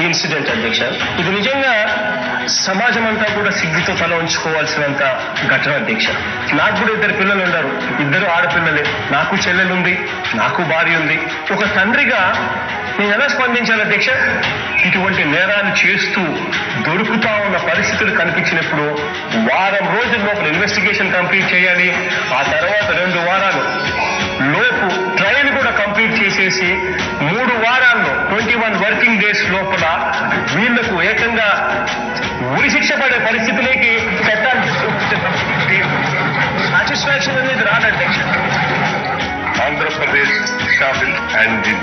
Incident అధ్యక్ష ఇది నిజంగా సమాజం అంతా కూడా సిగ్గుతో తల ఉంచుకోవాల్సినంత ఘటన అధ్యక్ష నాకు కూడా ఇద్దరు పిల్లలు ఉన్నారు. ఇద్దరు ఆడపిల్లలే. నాకు చెల్లెలు ఉంది నాకు భార్య ఉంది. ఒక తండ్రిగా నేను ఎలా స్పందించాలి అధ్యక్ష ఇటువంటి నేరాలు చేస్తూ దొరుకుతా ఉన్న పరిస్థితులు కనిపించినప్పుడు వారం రోజుల లోపల ఇన్వెస్టిగేషన్ కంప్లీట్ చేయాలి. ఆ తర్వాత రెండు వారాలు లోపు చేసి మూడు వారాల్లో ట్వంటీ వన్ వర్కింగ్ డేస్ లోపల వీళ్ళకు ఏకంగా ఉరి శిక్ష పడే పరిస్థితులకి చట్టాలు సాటిస్ఫాక్షన్ అనేది రాదు Andhra Pradesh Andhra Pradesh Shabil and the.